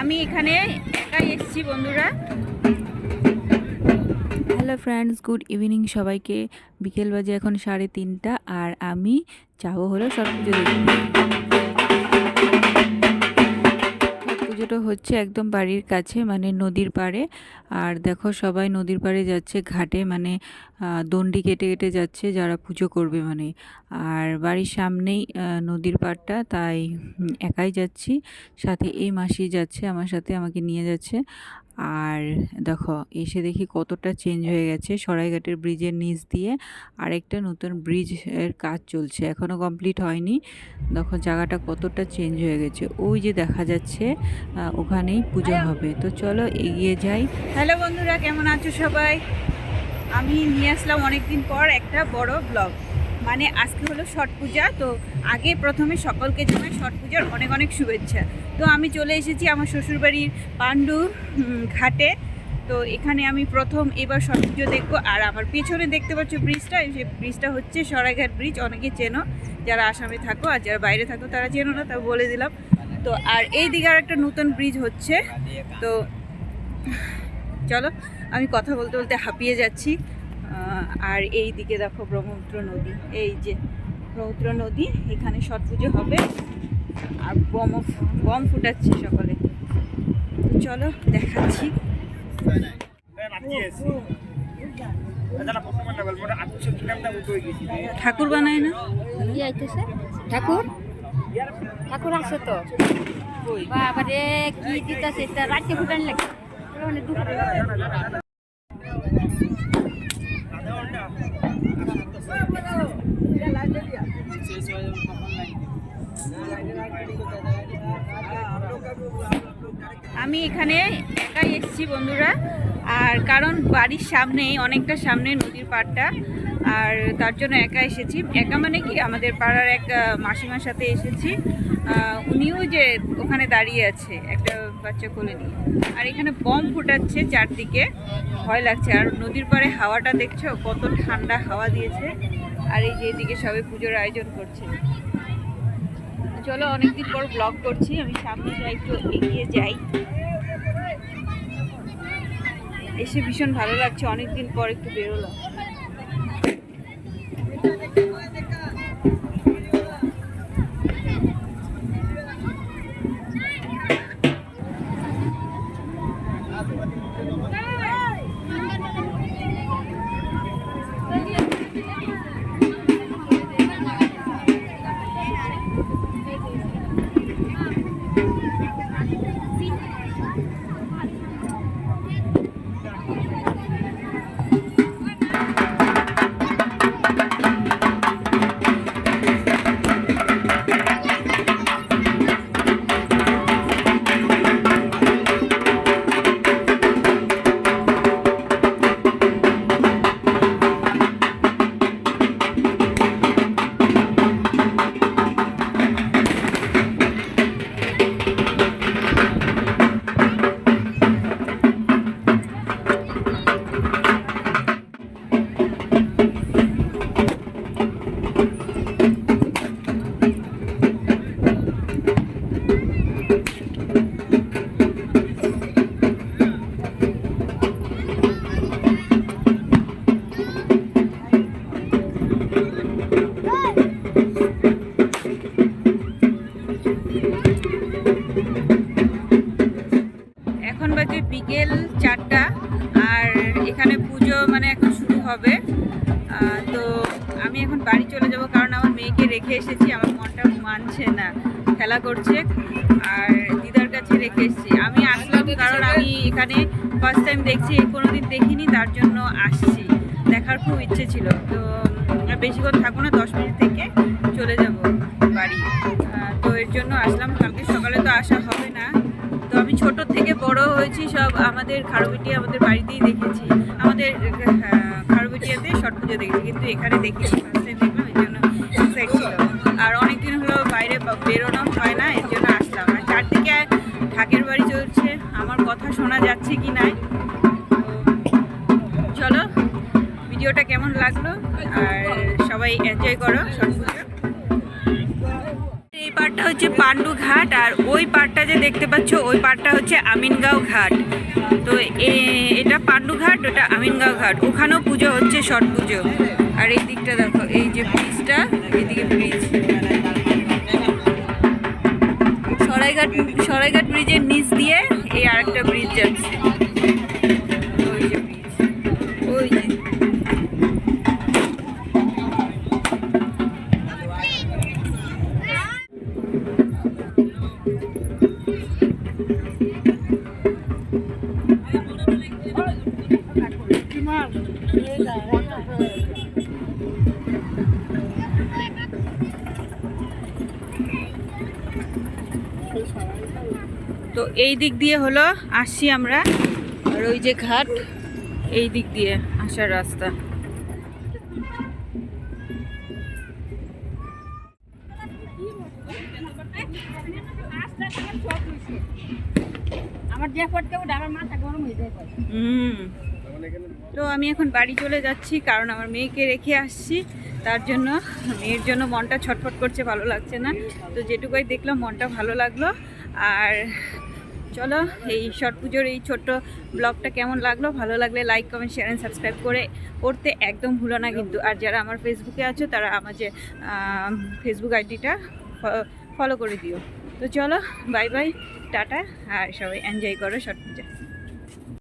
আমি এখানে একাই এসেছি, বন্ধুরা। হ্যালো ফ্রেন্ডস গুড ইভিনিং সবাইকে। বিকেল বাজে এখন সাড়ে তিনটা, আর আমি যাব হলো সব পুজো হচ্ছে একদম বাড়ির কাছে মানে নদীর পাড়ে। আর দেখো সবাই নদীর পাড়ে যাচ্ছে, ঘাটে মানে দণ্ডি কেটে কেটে যাচ্ছে, যারা পুজো করবে মানে। আর বাড়ির সামনেই নদীর পাড়টা, তাই একাই যাচ্ছি। সাথে এই মাসি যাচ্ছে, আমার সাথে আমাকে নিয়ে যাচ্ছে। আর দেখো এসে দেখি কতটা চেঞ্জ হয়ে গেছে। সরাইঘাটের ব্রিজের নিচ দিয়ে আরেকটা নতুন ব্রিজের কাজ চলছে এখনও কমপ্লিট হয়নি। দেখো জায়গাটা কতটা চেঞ্জ হয়ে গেছে। ওই যে দেখা যাচ্ছে ওখানেই পুজো হবে। তো চলো এগিয়ে যাই। হ্যালো বন্ধুরা কেমন আছো সবাই? আমি নিয়ে আসলাম অনেক দিন পর একটা বড় ব্লগ মানে আজকে হলো ছট পূজা, তো আগে প্রথমে সকলকে জানাই ছট পূজার অনেক অনেক শুভেচ্ছা। তো আমি চলে এসেছি আমার শ্বশুরবাড়ির পাণ্ডু ঘাটে। তো এখানে আমি প্রথম এবার ছট পুজো দেখব। আর আমার পেছনে দেখতে পাচ্ছ ব্রিজটা সেই ব্রিজটা হচ্ছে সরাইঘাট ব্রিজ অনেকে চেনো। যারা আসামে থাকো আর যারা বাইরে থাকো তারা চেনো না তা বলে দিলাম। তো আর এই দিকে আর একটা নতুন ব্রিজ হচ্ছে। তো চলো, আমি কথা বলতে বলতে হাঁপিয়ে যাচ্ছি। আর এই দিকে দেখো ব্রহ্মপুত্র নদী। এই যে ব্রহ্মপুত্র নদী এখানে ছট পুজো হবে। আর বম বম ফুটাচ্ছে সকলে। তো চলো দেখাচ্ছি। ঠাকুর বানায় না? ঠাকুর? ঠাকুর আছে তো। বাবারে কি দিতেছে? রাতে ফুটান লাগে মানে দুপুরে আমি এখানে একাই এসেছি বন্ধুরা। আর কারণ বাড়ির সামনেই, অনেকটা সামনে নদীর পাড়টা। আর তার জন্য একা এসেছি। একা মানে কি, আমাদের পাড়ার এক মাসিমার সাথে এসেছি। উনিও যে ওখানে দাঁড়িয়ে আছে, একটা বাচ্চা কোলে নিয়ে। আর এখানে বম ফুটাচ্ছে চারদিকে। ভয় লাগছে। আর নদীর পাড়ে হাওয়াটা দেখছ, কত ঠান্ডা হাওয়া দিয়েছে। আর এই যে এদিকে সবাই পুজোর আয়োজন করছে। চলো অনেকদিন পর ব্লগ করছি, আমি সামনে যাই, একটু এগিয়ে যাই। এসে ভীষণ ভালো লাগছে, অনেকদিন পর একটু বেরোলাম। হবে। তো আমি এখন বাড়ি চলে যাব কারণ আমার মেয়েকে রেখে এসেছি, আমার মনটা মানছে না। খেলা করছে আর দিদার কাছে রেখে এসেছি। আমি আসলাম কারণ আমি এখানে ফার্স্ট টাইম দেখছি কোনোদিন দেখিনি, তার জন্য আসছি। দেখার খুব ইচ্ছে ছিল। তো বেশিক্ষণ থাকব না, দশ মিনিট থেকে ছোট থেকে বড় হয়েছি, সব আমাদের খারুবিটিয়া আমাদের বাড়িতেই দেখেছি। আমাদের খারুবিটিয়াতে ছট পুজো দেখেছি, কিন্তু এখানে দেখেছি ফার্স্ট টাইম দেখলাম আর অনেকদিন হলো বাইরে বেরোনো হয় না, এর জন্য আসলাম। আর চারদিকে ঢাকের বাড়ি চলছে, আমার কথা শোনা যাচ্ছে কি নাই? চলো, ভিডিওটা কেমন লাগল? আর সবাই এনজয় করো ছট পুজো হচ্ছে পাণ্ডু ঘাট আর ওই পাড়টা যে দেখতে পাচ্ছ, ওই পাড়টা হচ্ছে আমিনগাঁও ঘাট। তো এটা পাণ্ডু ঘাট, ওটা আমিনগাঁও ঘাট। ওখানেও পুজো হচ্ছে ছট পুজো। আর এই দিকটা দেখো, এই যে ব্রিজটা, এদিকে ব্রিজ। সরাইঘাট সরাইঘাট ব্রিজের নিচ দিয়ে এই আরেকটা ব্রিজ যাচ্ছে। তো এই দিক দিয়ে হলো আসছি আমরা। আর ওই যে ঘাট এই দিক দিয়ে আসার রাস্তা। তো আমি এখন বাড়ি চলে যাচ্ছি কারণ আমার মেয়েকে রেখে আসছি। তার জন্য মেয়ের জন্য মনটা ছটফট করছে ভালো লাগছে না। তো যেটুকুই দেখলাম মনটা ভালো লাগল। আর চলো এই শট পুজোর এই ছোট্ট ব্লগটা কেমন লাগল? ভালো লাগলে like comment share and subscribe করে করতে একদম ভুলো না কিন্তু। আর যারা আমার ফেসবুকে আছো, তারা আমার যে ফেসবুক আইডিটা ফলো করে দিও। তো চলো বাই বাই টাটা, আর সবাই এনজয় করো শট পূজা।